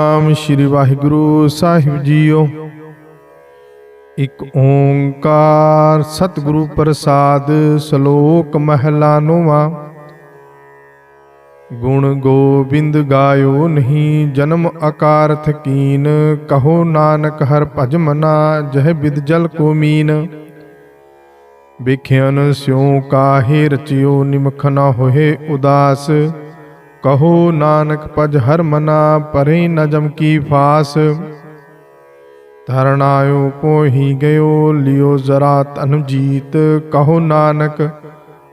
ਨਾਮ ਸ੍ਰੀ ਵਾਹਿਗੁਰੂ ਸਾਹਿਬ ਜੀਓ। ਇਕ ਓੰਕਾਰ ਸਤਿਗੁਰੂ ਪ੍ਰਸਾਦ ਸ਼ਲੋਕ ਮਹਿਲਾ ਨੋਵਾ। ਗੁਣ ਗੋਬਿੰਦ ਗਾਇਓ ਨਹੀਂ, ਜਨਮ ਅਕਾਰਥ ਥਕੀਨ ਕਹੋ ਨਾਨਕ ਹਰ ਭਜ ਮਨਾ, ਜਹ ਬਿਦ ਜਲ ਕੋ ਮੀਨ। ਵਿਖਿਆਨ ਸਿਉ ਕਾਹੇ ਰਚਿਓ, ਨਿਮਖ ਨਾ ਹੋਏ ਉਦਾਸ। ਕਹੋ ਨਾਨਕ ਪਜ ਹਰ ਮਨਾ ਪਰੇ ਨਜਮ ਕੀ ਫਾਸ। ਧਰਨਾਇਓ ਪੋਹੀ ਗਇਓ ਲਿਓ ਜ਼ਰਾ ਤਨ ਜੀਤ। ਕਹੋ ਨਾਨਕ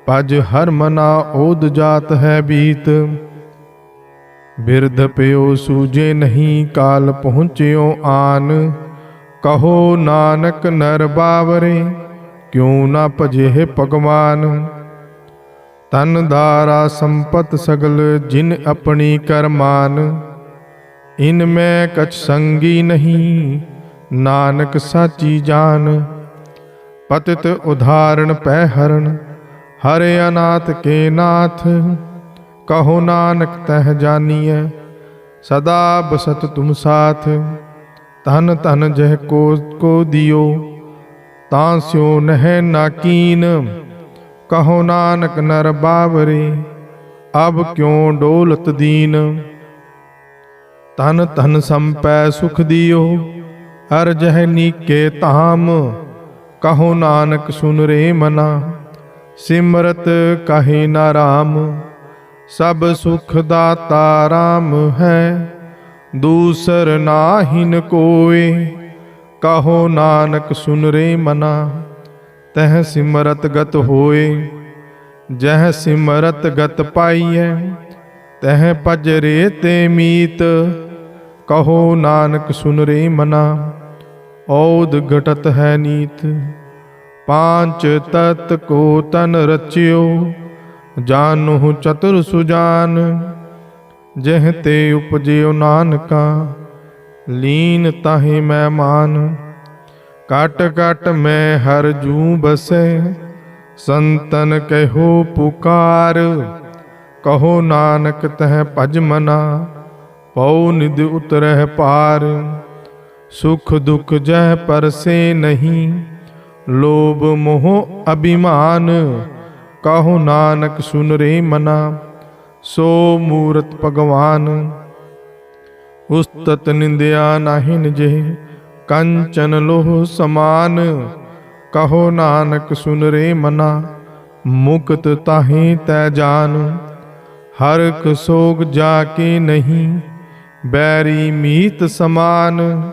ਪਜ ਹਰ ਮਨਾ ਓਦ ਜਾਤ ਹੈ ਬੀਤ। ਬਿਰਧ ਪਿਓ ਸੂਜੇ ਨਹੀਂ ਕਾਲ ਪਹੁੰਚਿਓ ਆਨ। ਕਹੋ ਨਾਨਕ ਨਰ ਬਾਵਰੇ ਕਿਉ ਨਾ ਭਜੇ ਭਗਵਾਨ। ਤਨ ਦਾਰਾ ਸੰਪਤ ਸਗਲ ਜਿਨ ਆਪਣੀ ਕਰਮਾਨ ਇਨ ਮੈਂ ਕਛ ਸੰਗੀ ਨਹੀਂ, ਨਾਨਕ ਸਾਚੀ ਜਾਨ। ਪਤਿਤ ਉਧਾਰਨ ਪੈ ਹਰਨ, ਹਰੇ ਅਨਾਥ ਕੇ ਨਾਥ। ਕਹੋ ਨਾਨਕ ਤਹ ਜਾਨੀਐ, ਸਦਾ ਬਸਤ ਤੁਮ ਸਾਥ। ਤਨ ਤਨ ਜਹ ਕੋ ਕੋ ਦਿਓ, ਤਾਂ ਸਿਓ ਨਹਿ ਨਾਕੀਨ ਕਹੋ ਨਾਨਕ ਨਰ ਬਾਵਰੇ, ਅਬ ਕਿਉ ਡੋਲਤ ਦੀਨ? ਤਨ ਤਨ ਸੰਪੈ ਸੁਖ ਦਿਓ ਅਰ ਜਹ ਨੀਕੇ ਧਾਮ। ਕਹੋ ਨਾਨਕ ਸੁਨ ਰੇ ਮਨਾ, ਸਿਮਰਤ ਕਹੇ ਨਾ ਰਾਮ। ਸਭ ਸੁਖ ਦਾਤਾ ਰਾਮ ਹੈ, ਦੂਸਰ ਨਾਹਿਨ ਕੋਏ। ਕਹੋ ਨਾਨਕ ਸੁਨ ਰੇ ਮਨਾ। ਤਹ ਸਿਮਰਤ ਗਤ ਹੋਏ, ਜਹ ਸਿਮਰਤ ਗਤ ਪਾਈਐ, ਤਹ ਭਜ ਰੇ ਤੇ ਮੀਤ, ਕਹੋ ਨਾਨਕ ਸੁਨ ਰੇ ਮਨਾ, ਔਦ ਘਟਤ ਹੈ ਨੀਤ, ਪਾਂਚ ਤਤ ਕੋ ਤਨ ਰਚਿਓ ਜਾਨੁ ਚਤੁਰ ਸੁਜਾਨ, ਜਹ ਤੇ ਉਪਜਿਓ ਨਾਨਕਾ, ਲੀਨ ਤਾਹੇ ਮੈਂ ਕਟ ਕਟ ਮੈਂ ਹਰ ਜੂ ਬਸੈ ਸੰਤਨ ਕਹਿਓ ਪੁਕਾਰ ਕਹੋ ਨਾਨਕ ਤਹਿ ਭਜ ਮਨਾ ਪਉ ਨਿਦ ਉਤਰਹਿ ਪਾਰ ਸੁਖ ਦੁਖ ਜਹ ਪਰਸੇ ਨਹੀਂ ਲੋਭ ਮੋਹ ਅਭਿਮਾਨ ਕਹੋ ਨਾਨਕ ਸੁਨ ਰੇ ਮਨਾ ਸੋ ਮੂਰਤ ਭਗਵਾਨ ਉਸਤਤ ਨਿੰਦਿਆ ਨਾਹਿਨ ਜੇ ਕੰਚਨ ਲੋਹ ਸਮਾਨ, ਕਹੋ ਨਾਨਕ ਸੁਨ ਰੇ ਮਨਾ, ਮੁਕਤ ਤਾਹੇ ਤੈ ਜਾਨ। ਹਰ ਕ ਸੋਗ ਜਾ ਕੇ ਨਹੀਂ, ਬੈਰੀ ਮੀਤ ਸਮਾਨ,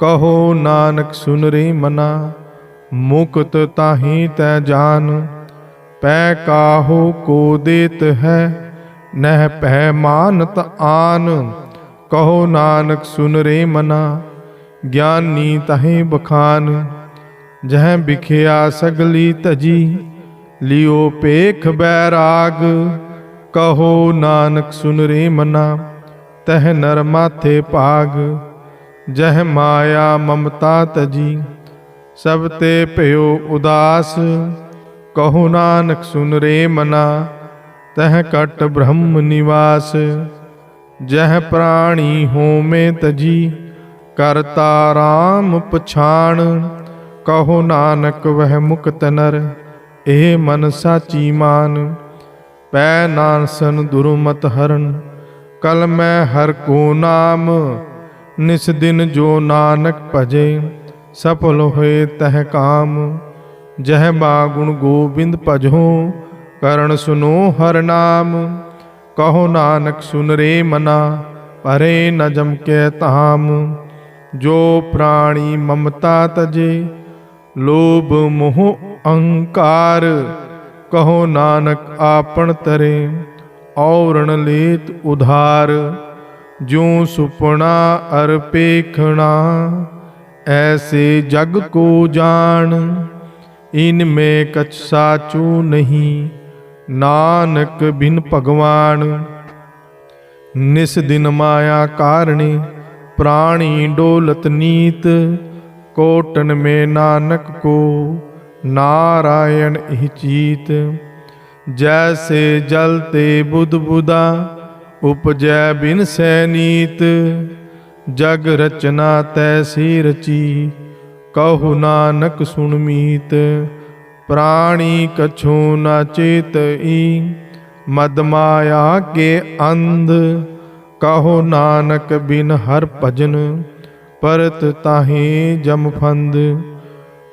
ਕਹੋ ਨਾਨਕ ਸੁਨ ਰੇ ਮਨਾ, ਮੁਕਤ ਤਾਹੇ ਤੈ ਜਾਨ। ਪੈ ਕਾਹੋ ਕੋ ਦੇਤ ਹੈ, ਨਹਿ ਪਹਿ ਮਾਨਤ ਆਨ, ਕਹੋ ਨਾਨਕ ਸੁਨ ਰੇ ਮਨਾ। ਗਿਆਨੀ ਤਹੇ ਬਖਾਨ। ਜਹ ਵਿਖਿਆ ਸਗਲੀ ਤਜੀ ਲਿਓ ਪੇਖ ਬੈਰਾਗ ਕਹੋ ਨਾਨਕ ਸੁਨ ਰੇ ਮਨਾ, ਤਹ ਨਰ ਮਾਥੇ ਭਾਗ। ਜਹ ਮਾਇਆ ਮਮਤਾ ਤਜੀ, ਸਭ ਤੇ ਭਇਓ ਉਦਾਸ। ਕਹੋ ਨਾਨਕ ਸੁਨ ਰੇ ਮਨਾ, ਤਹ ਕਟ ਬ੍ਰਹਮ ਨਿਵਾਸ। ਜਹ ਪ੍ਰਾਣੀ ਹੋਮੇ ਤਜੀ ਕਰਤਾ ਰਾਮ ਪਛਾਣ, ਕਹੋ ਨਾਨਕ ਵਹਿ ਮੁਕਤ ਨਰ, ਇਹ ਮਨ ਸਾਚੀ ਮਾਨ। ਪੈ ਨਾਨਸਨ ਦੁਰਮਤ ਹਰਨ, ਕਲ ਮੈਂ ਹਰ ਕੋ ਨਾਮ। ਨਿਸ ਦਿਨ ਜੋ ਨਾਨਕ ਭਜੇ, ਸਫਲ ਹੋਏ ਤਹ ਕਾਮ। ਜਹ ਬਾ ਗੁਣ ਗੋਬਿੰਦ ਭਜੋ, ਕਰਨ ਸੁਨੋ ਹਰ ਨਾਮ। ਕਹੋ ਨਾਨਕ ਸੁਨ ਰੇ ਮਨਾ, ਪਰੇ ਨਜਮ ਜਮ ਕੇ ਧਾਮ। ਜੋ ਪ੍ਰਾਣੀ ਮਮਤਾ ਤਜੇ, ਲੋਭ ਮੋਹ ਅਹੰਕਾਰ, ਕਹੋ ਨਾਨਕ ਆਪਣ ਤਰੇ ਔਰਣ ਲੇਤ ਉਧਾਰ, ਜਿਉ ਸੁਪਣਾ ਅਰ ਪੇਖਣਾ, ਐਸੇ ਜਗ ਕੋ ਜਾਣ, ਇਨ ਮੇ ਕਛ ਸਾਚੂ ਨਹੀਂ, ਨਾਨਕ ਬਿਨ ਭਗਵਾਨ। ਨਿਸ ਦਿਨ ਮਾਇਆ ਕਾਰਣੇ ਪ੍ਰਾਣੀ ਡੋਲਤ ਨੀਤ, ਕੋਟਨ ਮੇ ਨਾਨਕ ਕੋ ਨਾਰਾਇਣ ਇਹ ਚੀਤ। ਜੈਸੇ ਜਲ ਤੇ ਬੁੱਧ ਬੁਦਾ, ਉਪਜੈ ਬਿਨ ਸੈ ਨੀਤ। ਜਗ ਰਚਨਾ ਤੈਸੀ ਰਚੀ ਕਹੂ ਨਾਨਕ ਸੁਣ ਮੀਤ। ਪ੍ਰਾਣੀ ਕਛੂ ਨਾ ਚੇਤਈ, ਮਦ ਮਾਇਆ ਕੇ ਅੰਧ। ਕਹੋ ਨਾਨਕ ਬਿਨ ਹਰ ਭਜਨ, ਪਰਤ ਤਾਹੀ ਜਮ ਫੰਦ।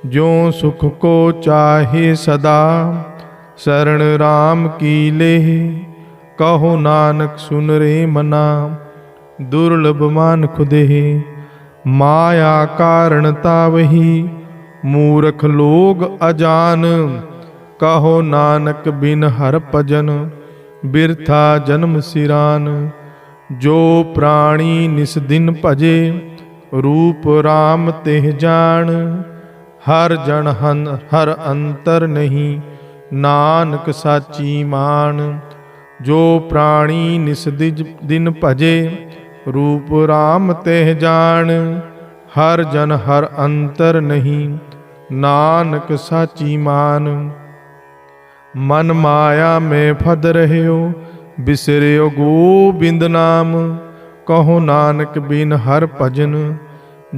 ਜੋ ਸੁਖ ਕੋ ਚਾਹੇ ਸਦਾ, ਸਰਣ RAM ਕੀ ਲੇਹ। ਕਹੋ ਨਾਨਕ ਸੁਨ ਰੇ ਮਨਾ, ਦੁਰਲਭ ਮਾਨ ਖੁਦੇ ਮਾਇਆ ਕਾਰਣ ਤਾਵਹੀ, ਮੂਰਖ ਲੋਗ ਅਜਾਨ। ਕਹੋ ਨਾਨਕ ਬਿਨ ਹਰ ਭਜਨ, ਬਿਰਥਾ ਜਨਮ ਸਿਰਾਨ। ਜੋ ਪ੍ਰਾਣੀ ਨਿਸ ਦਿਨ ਭਜੇ, ਰੂਪ RAM ਤਿਹ ਜਾਣ। ਹਰ ਜਨ ਹਨ, ਹਰ ਅੰਤਰ ਨਹੀਂ, ਨਾਨਕ ਸਾਚੀ ਮਾਨ ਜੋ ਪ੍ਰਾਣੀ ਨਿਸ ਦਿਜ- ਦਿਨ ਭਜੇ, ਰੂਪ RAM ਤਿਹ ਜਾਣ। ਹਰ ਜਨ ਹਰ ਅੰਤਰ ਨਹੀਂ, ਨਾਨਕ ਸਾਚੀ ਮਾਨ ਮਨ ਮਾਇਆ ਮੈਂ ਫਦ ਰਹਿਓ ਬਿਸਰਿਓ ਗੋਬਿੰਦ ਨਾਮ, ਕਹੋ ਨਾਨਕ ਬਿਨ ਹਰ ਭਜਨ,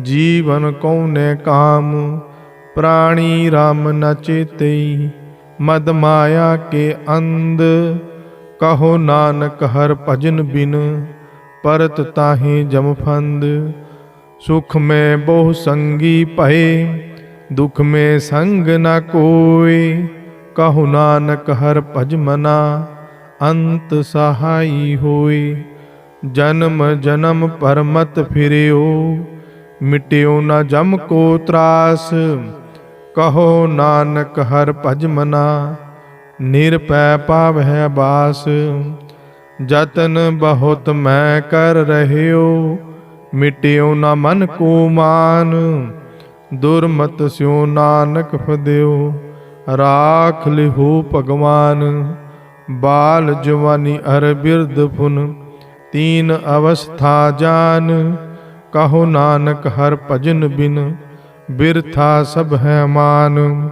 ਜੀਵਨ ਕਉਨੇ ਕਾਮ, ਪ੍ਰਾਣੀ RAM ਨ ਚੇਤਈ ਮਦ ਮਾਇਆ ਕੇ ਅੰਧ, ਕਹੋ ਨਾਨਕ ਹਰ ਭਜਨ ਬਿਨ, ਪਰਤ ਤਾਹੇ ਜਮ ਫੰਦ, ਸੁਖ ਮੈਂ ਬਹੁ ਸੰਗੀ ਭਏ, ਦੁਖ ਮੈਂ ਸੰਗ ਨ ਕੋਏ, ਕਹੋ ਨਾਨਕ ਹਰ ਭਜ ਮਨਾ। ਅੰਤ ਸਹਾਈ ਹੋਏ। ਜਨਮ ਜਨਮ ਪਰਮਤ ਫਿਰਿਓ, ਮਿਟਿਓ ਨਾ ਜਮ ਕੋ ਤਰਾਸ। ਕਹੋ ਨਾਨਕ ਹਰ ਭਜ ਮਨਾ, ਨਿਰਪੈ ਪਾਵਹਿ ਬਾਸ। ਜਤਨ ਬਹੁਤ ਮੈਂ ਕਰ ਰਹਿਓ, ਮਿਟਿਓ ਨਾ ਮਨ ਕੋ ਮਾਨ। ਦੁਰਮਤ ਸਿਉ ਨਾਨਕ ਫਦਿਓ, ਰਾਖ ਲਿਹੋ ਭਗਵਾਨ। ਬਾਲ ਜਵਾਨੀ ਅਰ ਬਿਰਧ ਫੁਨ ਤੀਨ ਅਵਸਥਾ ਜਾਨ, ਕਹੋ ਨਾਨਕ ਹਰ ਭਜਨ ਬਿਨ, ਬਿਰਥਾ ਸਭ ਹੈ ਮਾਨ।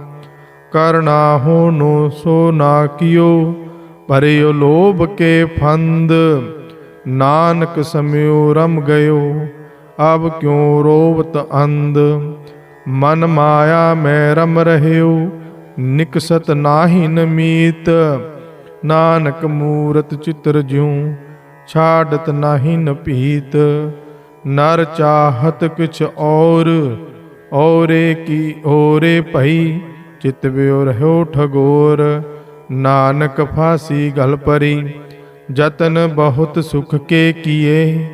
ਕਰਨਾ ਹੋਨੋ ਸੋ ਨਾ ਕਿਓ, ਭਰਿਓ ਲੋਭ ਕੇ ਫੰਦ। ਨਾਨਕ ਸਮਿਓ ਰਮ ਗਇਓ, ਅਬ ਕਿਉ ਰੋਵਤ ਅੰਧ। ਮਨ ਮਾਇਆ ਮੈਂ ਰਮ ਰਹਿਓ, ਨਿਕਸਤ ਨਾਹੀ ਨਮੀਤ ਨਾਨਕ ਮੂਰਤ ਚਿਤਰ ਜਿਉ, ਛਾੜਤ ਨਾਹੀ ਨ ਭੀਤ ਨਰ ਚਾਹਤ ਕਿਛ ਔਰ, ਔਰੇ ਕੀ ਔਰੇ ਭਈ, ਚਿਤ ਵਿਉ ਰਹਿਓ ਠਗੋਰ। ਨਾਨਕ ਫਾਸੀ ਗਲ ਪਰੀ, ਜਤਨ ਬਹੁਤ ਸੁਖ ਕੇ ਕੀਏ,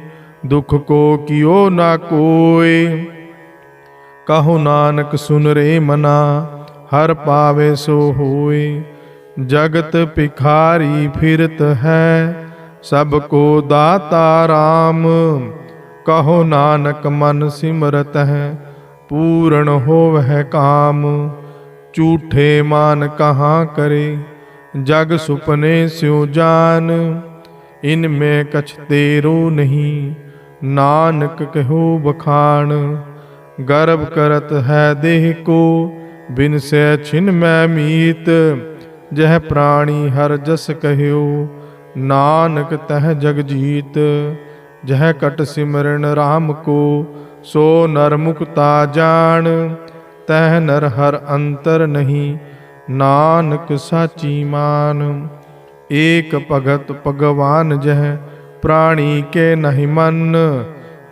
ਦੁਖ ਕੋ ਕਿਓ ਨਾ ਕੋਏ। ਕਹੋ ਨਾਨਕ ਸੁਨ ਰੇ ਮਨਾ, ਹਰ ਪਾਵੇ ਸੋ ਹੋਏ। ਜਗਤ ਭਿਖਾਰੀ ਫਿਰਤ ਹੈ, ਸਭ ਕੋ ਦਾਤਾ RAM ਕਹੋ ਨਾਨਕ ਮਨ ਸਿਮਰਤ ਹੈ, ਪੂਰਨ ਹੋਵਹਿ ਕਾਮ। ਝੂਠੇ ਮਾਨ ਕਹਾਂ ਕਰੇ, ਜਗ ਸੁਪਨੇ ਸਿਉ ਜਾਨ। ਇਨ ਮੈਂ ਕਛ ਤੇਰੋ ਨਹੀਂ, ਨਾਨਕ ਕਹੋ ਬਖਾਨ ਗਰਭ ਕਰਤ ਹੈ ਦੇਹ ਕੋ, ਬਿਨ ਸੈ ਛਿਨ ਮੈਂ ਮੀਤ। ਜਹ ਪ੍ਰਾਣੀ ਹਰ ਜਸ ਕਹਿਓ, ਨਾਨਕ ਤਹ ਜਗਜੀਤ ਜਹ ਕਟ ਸਿਮਰਨ RAM ਕੋ, ਸੋ ਨਰ ਮੁਕਤਾ ਜਾਣ। ਤਹ ਨਰ ਹਰ ਅੰਤਰ ਨਹੀਂ, ਨਾਨਕ ਸਾਚੀ ਮਾਨ। ਏਕ ਭਗਤ ਭਗਵਾਨ ਜਹ ਪ੍ਰਾਣੀ ਕੇ ਨਹੀਂ ਮਨ।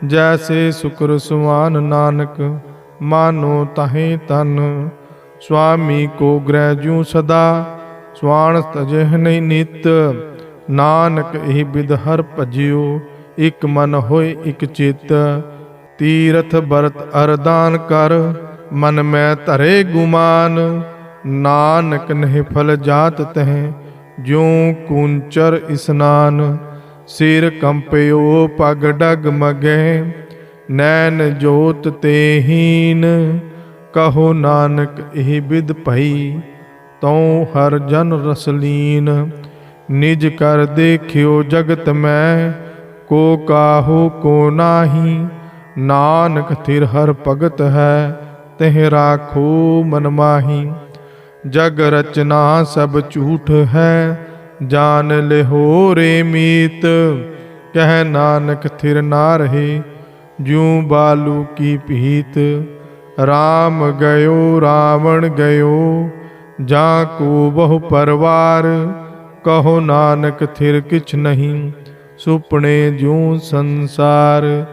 ਜੈਸੇ ਸੁਕਰ ਸੁਆਨ ਨਾਨਕ, ਮਾਨੋ ਤਹੇ ਤਨ। ਸੁਆਮੀ ਕੋ ਗ੍ਰਹਿ ਜੂ ਸਦਾ ਸਵਾਨ ਤਜਹ ਨਹੀਂ ਨਿਤ, ਨਾਨਕ ਇਹ ਬਿਦ ਹਰ ਭਜਿਓ, ਇਕ ਮਨ ਹੋਏ ਇਕ ਚਿਤ। ਤੀਰਥ ਬਰਤ ਅਰਦਾਨ ਕਰ, ਮਨ ਮੈਂ ਧਰੇ ਗੁਮਾਨ। ਨਾਨਕ ਨਹਿ ਫਲ ਜਾਤ ਤਹ, ਜਿਉ ਕੁੰਚਰ ਇਸਨਾਨ। ਸਿਰ ਕੰਪਿਓ ਪਗ ਡਗ ਮਗੈ ਨੈਣ ਜੋਤ ਤੇ ਹੀਨ ਕਹੋ ਨਾਨਕ ਇਹ ਬਿਦ ਭਈ ਤਉ ਹਰ ਜਨ ਰਸਲੀਨ, ਨਿਜ ਕਰ ਦੇਖਿਓ ਜਗਤ ਮੈਂ, ਕੋ ਕਾਹੂ ਕੋ ਨਾਹੀ, ਨਾਨਕ ਥਿਰ ਹਰ ਭਗਤ ਹੈ, ਤਿਹ ਰਾਖੋ ਮਨ ਮਾਹੀ। ਜਗ ਰਚਨਾ ਸਭ ਝੂਠ ਹੈ, ਜਾਨ ਲਿਹੋ ਰੇ ਮੀਤ, ਕਹਿ ਨਾਨਕ ਥਿਰ ਨਾ ਰਹੇ, ਜਿਉ ਬਾਲੂ ਕੀ ਭੀਤ। RAM ਗਇਓ, ਰਾਵਣ ਗਇਓ ਜਾਂ ਕੋ ਬਹੁ ਪਰਵਾਰ, ਕਹੋ ਨਾਨਕ ਥਿਰ ਕਿਛ ਨਹੀਂ। ਸੁਪਨੇ ਜਿਉ ਸੰਸਾਰ,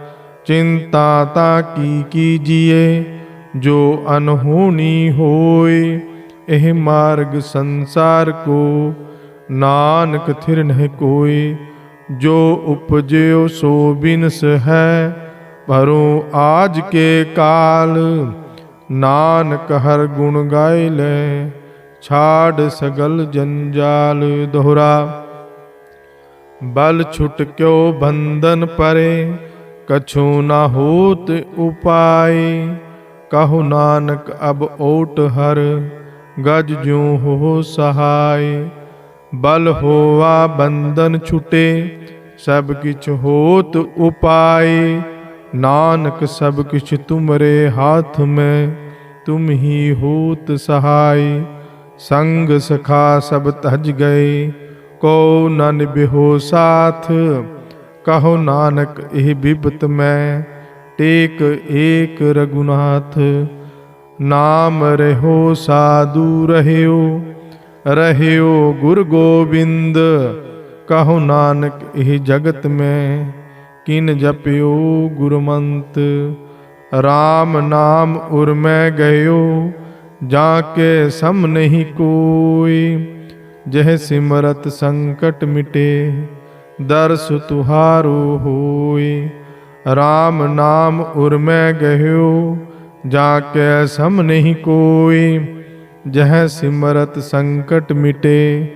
ਚਿੰਤਾ ਤਾ ਕੀ ਕੀਜੀਏ ਜੋ ਅਨਹੋਣੀ ਹੋਏ, ਇਹ ਮਾਰਗ ਸੰਸਾਰ ਕੋ, ਨਾਨਕ ਥਿਰ ਨਹਿ ਕੋਈ ਜੋ ਉਪਜਿਓ ਸੋ ਬਿਨਸ ਹੈ, ਭਰੋ ਆਜ ਕੇ ਕਾਲ, ਨਾਨਕ ਹਰ ਗੁਣ ਗਾਇ ਲੈ। ਛਾੜ ਸਗਲ ਜੰਜਾਲ ਦੋਹਰਾ। ਬਲ ਛੁਟ ਕਿਉ ਬੰਧਨ ਪਰੇ, ਕਛੂ ਨਾ ਹੋਤ ਉਪਾਏ। ਕਹੋ ਨਾਨਕ ਅਬ ਓਟ ਹਰ, ਗਜ ਜਿਉ ਹੋ ਸਹਾਈ ਬਲ ਹੋਵਾ ਬੰਧਨ ਛੁਟੇ, ਸਭ ਕਿਛ ਹੋਤ ਉਪਾਏ। ਨਾਨਕ ਸਭ ਕਿਛ ਤੁਮਰੇ ਹਾਥ ਮੈਂ, ਤੁਮ ਹੀ ਹੋਤ ਸਹਾਈ ਸੰਗ ਸਖਾ ਸਭ ਤਜ ਗਏ ਕੋ ਨਨ ਬਿਹੋ ਸਾਥ, ਕਹੋ ਨਾਨਕ ਇਹ ਬਿਬਤ ਮੈਂ, ਟੇਕ ਏਕ ਰਗੁਨਾਥ ਨਾਮ ਰਹੋ ਸਾਧੂ ਰਹਿਓ ਰਹਿਓ ਗੁਰ ਗੋਬਿੰਦ, ਕਹੋ ਨਾਨਕ ਇਹ ਜਗਤ ਮੈਂ, ਕਿਨ ਜਪਿਓ ਗੁਰਮੰਤ RAM ਨਾਮ ਉਰ ਮੈਂ ਗਇਓ ਜਾ ਕੇ ਸਮ ਨਹੀਂ ਕੋਈ, ਜਹ ਸਿਮਰਤ ਸੰਕਟ ਮਿਟੇ, ਦਰਸ ਤੁਹਾਰੋ ਹੋਏ RAM ਨਾਮ ਉਰ ਮੈਂ ਗਇਓ ਜਾ ਕੇ ਸਮ ਨਹੀਂ ਕੋਈ, ਜਹ ਸਿਮਰਤ ਸੰਕਟ ਮਿਟੇ,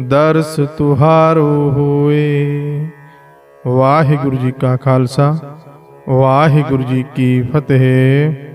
ਦਰਸ ਤੁਹਾਰੋ ਹੋਏ ਵਾਹਿਗੁਰੂ ਜੀ ਕਾ ਖਾਲਸਾ, ਵਾਹਿਗੁਰੂ ਜੀ ਕੀ ਫਤਿਹ।